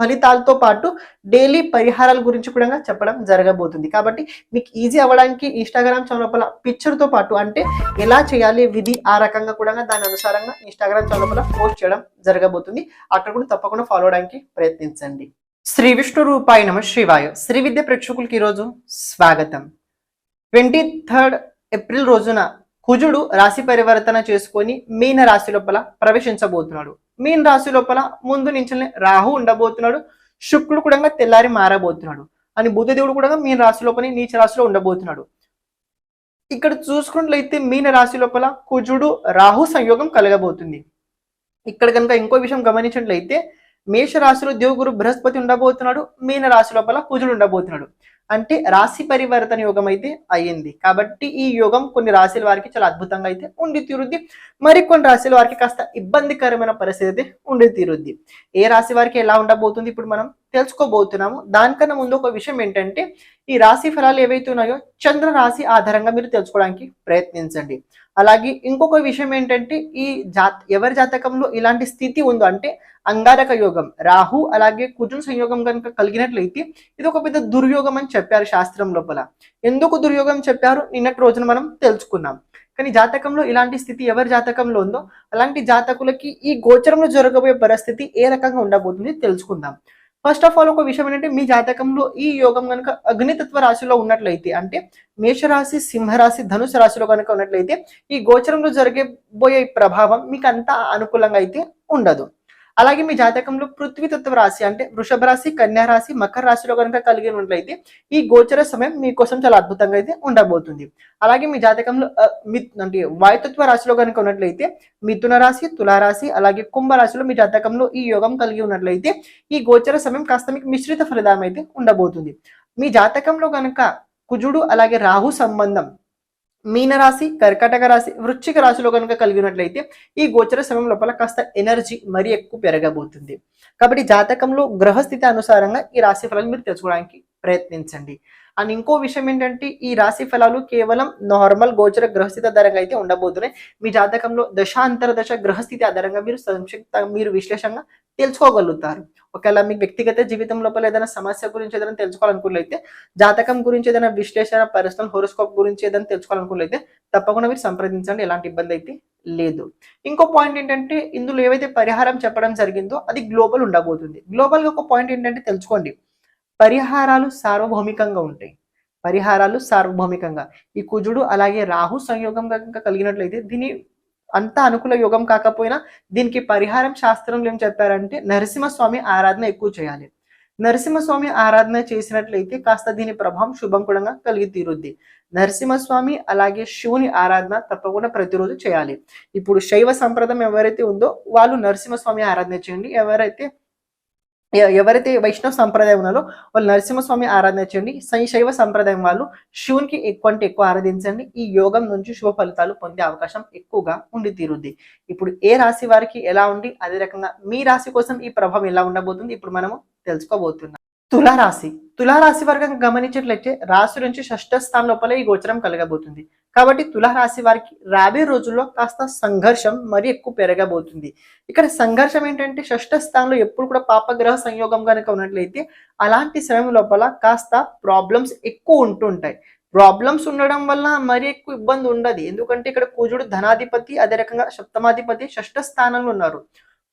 ఫలితాలతో పాటు డైలీ పరిహారాల గురించి కూడా చెప్పడం జరగబోతుంది. కాబట్టి మీకు ఈజీ అవ్వడానికి ఇన్స్టాగ్రామ్ ఛానల్ పిక్చర్తో పాటు అంటే ఎలా చేయాలి విధి ఆ రకంగా కూడా దాని అనుసారంగా ఇన్స్టాగ్రామ్ ఛానల్ పోస్ట్ చేయడం జరగబోతుంది. అక్కడ కూడా తప్పకుండా ఫాలో అవడానికి ప్రయత్నించండి. శ్రీ విష్ణు రూపాయ నమ శివాయ. శ్రీ విద్య ప్రేక్షకులకి ఈరోజు స్వాగతం. ట్వంటీ థర్డ్ ఏప్రిల్ రోజున కుజుడు రాశి పరివర్తన చేసుకొని మీన రాశి లోపల ప్రవేశించబోతున్నాడు. మీన రాశి లోపల ముందు నుంచి రాహు ఉండబోతున్నాడు శుక్రుడు కూడా తెల్లారి మారబోతున్నాడు. అని బుధదేవుడు కూడా మీన రాశి లోపల నీచ రాశిలో ఉండబోతున్నాడు. ఇక్కడ చూసుకున్నట్లయితే మీన రాశి లోపల కుజుడు రాహు సంయోగం కలగబోతుంది. ఇక్కడ కనుక ఇంకో విషయం గమనించినట్లయితే మేష రాశిలో దేవుగురు బృహస్పతి ఉండబోతున్నాడు మీన రాశి లోపల కుజుడు ఉండబోతున్నాడు. అంటే రాశి పరివర్తన యోగం అయితే అయ్యింది. కాబట్టి ఈ యోగం కొన్ని రాశుల వారికి చాలా అద్భుతంగా అయితే ఉండి తీరుద్ది. మరికొన్ని రాశుల వారికి కాస్త ఇబ్బందికరమైన పరిస్థితి అయితే ఉండి తీరుద్ది. ఏ రాశి వారికి ఎలా ఉండబోతుంది ఇప్పుడు మనం తెలుసుకోబోతున్నాము. దానికన్నా ముందు ఒక విషయం ఏంటంటే ఈ రాశి ఫలాలు ఏవైతే ఉన్నాయో చంద్ర రాశి ఆధారంగా మీరు తెలుసుకోవడానికి ప్రయత్నించండి. అలాగే ఇంకొక విషయం ఏంటంటే ఈ జాత ఎవరి జాతకంలో ఇలాంటి స్థితి ఉందో అంటే అంగారక యోగం రాహు అలాగే కుజున్ సంయోగం కనుక కలిగినట్లయితే ఇది ఒక పెద్ద దుర్యోగం అని చెప్పారు శాస్త్రం లోపల. ఎందుకు దుర్యోగం చెప్పారు? నిన్నటి రోజున మనం తెలుసుకున్నాం. కానీ జాతకంలో ఇలాంటి స్థితి ఎవరి జాతకంలో ఉందో అలాంటి జాతకులకి ఈ గోచరంలో జరగబోయే పరిస్థితి ఏ రకంగా ఉండబోతుంది తెలుసుకుందాం. ఫస్ట్ ఆఫ్ ఆల్ ఒక విషయం ఏంటంటే మీ జాతకంలో ఈ యోగం కనుక అగ్నితత్వ రాశిలో ఉన్నట్లయితే అంటే మేషరాశి సింహరాశి ధనుసు రాశిలో కనుక ఉన్నట్లయితే ఈ గోచరంలో జరిగబోయే ప్రభావం మీకు అంత అనుకూలంగా అయితే ఉండదు. అలాగే మీ జాతకంలో పృథ్వీతత్వ రాశి అంటే వృషభ రాశి కన్యా రాశి మకర రాశిలో కనుక కలిగి ఉన్నట్లయితే ఈ గోచర సమయం మీకోసం చాలా అద్భుతంగా అయితే ఉండబోతుంది. అలాగే మీ జాతకంలో అంటే వాయుతత్వ రాశిలో కనుక ఉన్నట్లయితే మిథున రాశి తులారాశి అలాగే కుంభరాశిలో మీ జాతకంలో ఈ యోగం కలిగి ఉన్నట్లయితే ఈ గోచర సమయం కాస్త మీకు మిశ్రిత ఫలితం అయితే ఉండబోతుంది. మీ జాతకంలో కనుక కుజుడు అలాగే రాహు సంబంధం మీనరాశి కర్కటక రాశి వృశ్చిక రాశిలో కనుక కలిగినట్లయితే ఈ గోచర సమయం లోపల కాస్త ఎనర్జీ మరీ ఎక్కువ పెరగబోతుంది. కాబట్టి జాతకంలో గ్రహస్థితి అనుసారంగా ఈ రాశి ఫలాలు మీరు తెలుసుకోవడానికి ప్రయత్నించండి. అండ్ ఇంకో విషయం ఏంటంటే ఈ రాశి ఫలాలు కేవలం నార్మల్ గోచర గ్రహస్థితి ఆధారంగా అయితే ఉండబోతున్నాయి. మీ జాతకంలో దశాంతర దశ గ్రహస్థితి ఆధారంగా మీరు సంక్షిప్త మీరు విశ్లేషంగా తెలుసుకోగలుగుతారు. ఒకవేళ మీ వ్యక్తిగత జీవితం లోపల ఏదైనా సమస్య గురించి ఏదైనా తెలుసుకోవాలనుకున్నట్లయితే జాతకం గురించి ఏదైనా విశ్లేషణ పర్సనల్ హోరోస్కోప్ గురించి ఏదైనా తెలుసుకోవాలనుకున్నట్లయితే తప్పకుండా మీరు సంప్రదించండి ఎలాంటి ఇబ్బంది అయితే లేదు. ఇంకో పాయింట్ ఏంటంటే ఇందులో ఏవైతే పరిహారం చెప్పడం జరిగిందో అది గ్లోబల్ ఉండబోతుంది. గ్లోబల్గా ఒక పాయింట్ ఏంటంటే తెలుసుకోండి. పరిహారాలు సార్వభౌమికంగా ఉంటాయి. పరిహారాలు సార్వభౌమికంగా. ఈ కుజుడు అలాగే రాహు సంయోగం కలిగినట్లయితే దీని అంత అనుకూల యోగం కాకపోయినా దీనికి పరిహారం శాస్త్రంలో ఏం చెప్పారంటే నరసింహస్వామి ఆరాధన ఎక్కువ చేయాలి. నరసింహస్వామి ఆరాధన చేసినట్లయితే కాస్త దీని ప్రభావం శుభం కూడా కలిగి తీరుద్ది. నరసింహస్వామి అలాగే శివుని ఆరాధన తప్పకుండా ప్రతిరోజు చేయాలి. ఇప్పుడు శైవ సంప్రదాయం ఎవరైతే ఉందో వాళ్ళు నరసింహస్వామి ఆరాధన చేయండి. ఎవరైతే ఎవరైతే వైష్ణవ సంప్రదాయం ఉన్నారో వాళ్ళు నరసింహస్వామి ఆరాధన చేయండి. శై- శైవ సంప్రదాయం వాళ్ళు శివునికి ఎక్కువ అంటే ఎక్కువ ఆరాధించండి. ఈ యోగం నుంచి శుభ ఫలితాలు పొందే అవకాశం ఎక్కువగా ఉండి తీరుద్ది. ఇప్పుడు ఏ రాశి వారికి ఎలా ఉండి అదే రకంగా మీ రాశి కోసం ఈ ప్రభావం ఎలా ఉండబోతుంది ఇప్పుడు మనము తెలుసుకోబోతున్నాం. తులారాశి. తులారాశి వర్గం గమనించినట్లయితే రాశి నుంచి షష్ఠ స్థానం లోపల ఈ గోచరం కలగబోతుంది. కాబట్టి తులారాశి వారికి రాబోయే రోజుల్లో కాస్త సంఘర్షం మరి ఎక్కువ పెరగబోతుంది. ఇక్కడ సంఘర్షం ఏంటంటే షష్ఠ స్థానంలో ఎప్పుడు కూడా పాపగ్రహ సంయోగం కనుక ఉన్నట్లయితే అలాంటి సమయం లోపల కాస్త ప్రాబ్లమ్స్ ఎక్కువ ఉంటుంటాయి ప్రాబ్లమ్స్ ఉండడం వల్ల మరి ఎక్కువ ఇబ్బంది ఉండదు. ఎందుకంటే ఇక్కడ కుజుడు ధనాధిపతి అదే రకంగా సప్తమాధిపతి షష్ఠ స్థానంలో ఉన్నారు.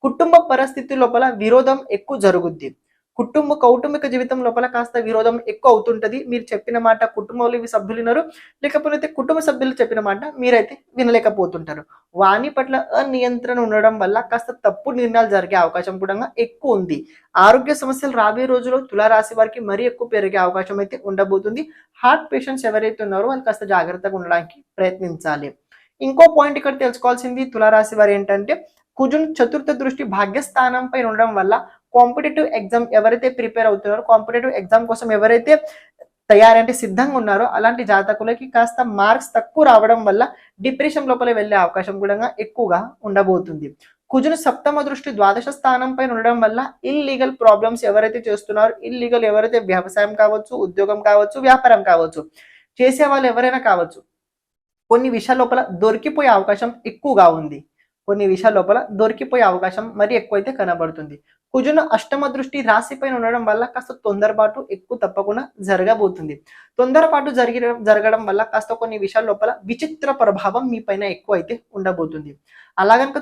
కుటుంబ పరిస్థితి లోపల విరోధం ఎక్కువ జరుగుద్ది. కుటుంబ కౌటుంబిక జీవితం లోపల కాస్త విరోధం ఎక్కువ అవుతుంటది. మీరు చెప్పిన మాట కుటుంబంలో ఇవి సభ్యులు వినరు. లేకపోతే కుటుంబ సభ్యులు చెప్పిన మాట మీరైతే వినలేకపోతుంటారు. వాణి పట్ల అనియంత్రణ ఉండడం వల్ల కాస్త తప్పు నిర్ణయాలు జరిగే అవకాశం కూడా ఎక్కువ ఉంది. ఆరోగ్య సమస్యలు రాబోయే రోజుల్లో తులారాశి వారికి మరీ ఎక్కువ పెరిగే అవకాశం అయితే ఉండబోతుంది. హార్ట్ పేషెంట్స్ ఎవరైతే ఉన్నారో వాళ్ళు కాస్త జాగ్రత్తగా ఉండడానికి ప్రయత్నించాలి. ఇంకో పాయింట్ ఇక్కడ తెలుసుకోవాల్సింది తులారాశి వారు ఏంటంటే కుజున్ చతుర్థ దృష్టి భాగ్యస్థానంపై ఉండడం వల్ల కాంపిటేటివ్ ఎగ్జామ్ ఎవరైతే ప్రిపేర్ అవుతున్నారో కాంపిటేటివ్ ఎగ్జామ్ కోసం ఎవరైతే తయారంటే సిద్ధంగా ఉన్నారో అలాంటి జాతకులకి కాస్త మార్క్స్ తక్కువ రావడం వల్ల డిప్రెషన్ లోపల వెళ్ళే అవకాశం కూడా ఎక్కువగా ఉండబోతుంది. కుజును సప్తమ దృష్టి ద్వాదశ స్థానం పైన ఉండడం వల్ల ఇల్లీగల్ ప్రాబ్లమ్స్ ఎవరైతే చేస్తున్నారో ఇల్లీగల్ ఎవరైతే వ్యవసాయం కావచ్చు ఉద్యోగం కావచ్చు వ్యాపారం కావచ్చు చేసే వాళ్ళు ఎవరైనా కావచ్చు కొన్ని విషయాల లోపల దొరికిపోయే అవకాశం ఎక్కువగా ఉంది. కొన్ని విషయాల లోపల దొరికిపోయే అవకాశం మరి ఎక్కువైతే కనబడుతుంది. కుజున అష్టమ దృష్టి రాశి పైన ఉండడం వల్ల కాస్త తొందరపాటు ఎక్కువ తప్పకుండా జరగబోతుంది. తొందరపాటు జరిగి జరగడం వల్ల కాస్త కొన్ని విషయాల లోపల విచిత్ర ప్రభావం మీ పైన ఎక్కువ అయితే ఉండబోతుంది. అలా కనుక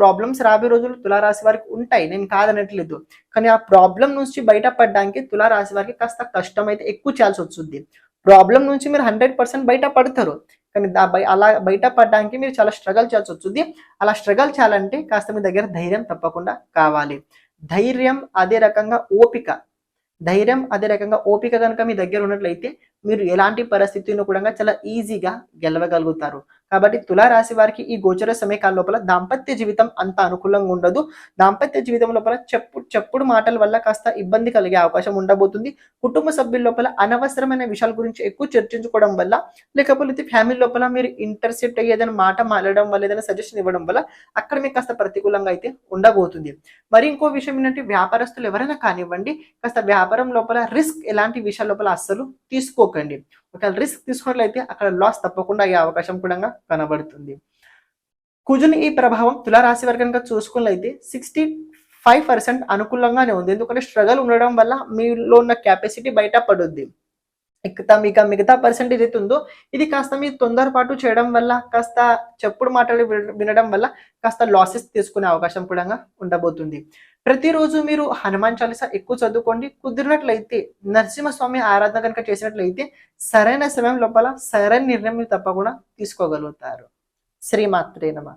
ప్రాబ్లమ్స్ రాబోయే రోజులు తులారాశి వారికి ఉంటాయి. నేను కాదనట్లేదు. కానీ ఆ ప్రాబ్లం నుంచి బయటపడడానికి తులారాశి వారికి కాస్త కష్టం అయితే ఎక్కువ చేయాల్సి వస్తుంది. ప్రాబ్లం నుంచి మీరు హండ్రెడ్ పర్సెంట్ బయట పడతారు కానీ దా బయ అలా బయట పడడానికి మీరు చాలా స్ట్రగల్ చేయాల్సి వస్తుంది. అలా స్ట్రగల్ చేయాలంటే కాస్త మీ దగ్గర ధైర్యం తప్పకుండా కావాలి. ధైర్యం అదే రకంగా ఓపిక. ధైర్యం అదే రకంగా ఓపిక కనుక మీ దగ్గర ఉన్నట్లయితే మీరు ఎలాంటి పరిస్థితిని కూడా చాలా ఈజీగా గెలవగలుగుతారు. కాబట్టి తులారాశి వారికి ఈ గోచర సమయకాల లోపల దాంపత్య జీవితం అంత అనుకూలంగా ఉండదు. దాంపత్య జీవితం లోపల చెప్పు చెప్పుడు మాటల వల్ల కాస్త ఇబ్బంది కలిగే అవకాశం ఉండబోతుంది. కుటుంబ సభ్యుల లోపల అనవసరమైన విషయాల గురించి ఎక్కువ చర్చించుకోవడం వల్ల లేకపోతే ఫ్యామిలీ లోపల మీరు ఇంటర్సెప్ట్ అయ్యేదైనా మాట మాట్లాడడం వల్ల ఏదైనా సజెషన్ ఇవ్వడం వల్ల అక్కడ మీకు కాస్త ప్రతికూలంగా అయితే ఉండబోతుంది. మరి ఇంకో విషయం ఏంటంటే వ్యాపారస్తులు ఎవరైనా కానివ్వండి కాస్త వ్యాపారం లోపల రిస్క్ ఎలాంటి విషయాల లోపల అస్సలు తీసుకోకండి. ఒకవేళ రిస్క్ తీసుకున్నట్లయితే అక్కడ లాస్ తప్పకుండా అయ్యే అవకాశం కూడా కనబడుతుంది. కుజుని ఈ ప్రభావం తులారాశి వారి కనుక చూసుకున్నట్లయితే సిక్స్టీ ఫైవ్ పర్సెంట్ అనుకూలంగానే ఉంది. ఎందుకంటే స్ట్రగల్ ఉండడం వల్ల మీలో ఉన్న కెపాసిటీ బయట పడుద్ది మిగతా మిగతా మిగతా పర్సెంటేజ్ అయితే ఉందో ఇది కాస్త మీ తొందరపాటు చేయడం వల్ల కాస్త చెప్పుడు మాటలు వినడం వల్ల కాస్త లాసెస్ తీసుకునే అవకాశం కూడా ఉండబోతుంది. ప్రతిరోజు మీరు హనుమాన్ చాలీసా ఎక్కువ చదువుకోండి. కుదిరినట్లయితే నరసింహస్వామి ఆరాధన కనుక చేసినట్లయితే సరైన సమయం లోపల సరైన నిర్ణయం మీరు తప్పకుండా తీసుకోగలుగుతారు. శ్రీమాత్రే నమ.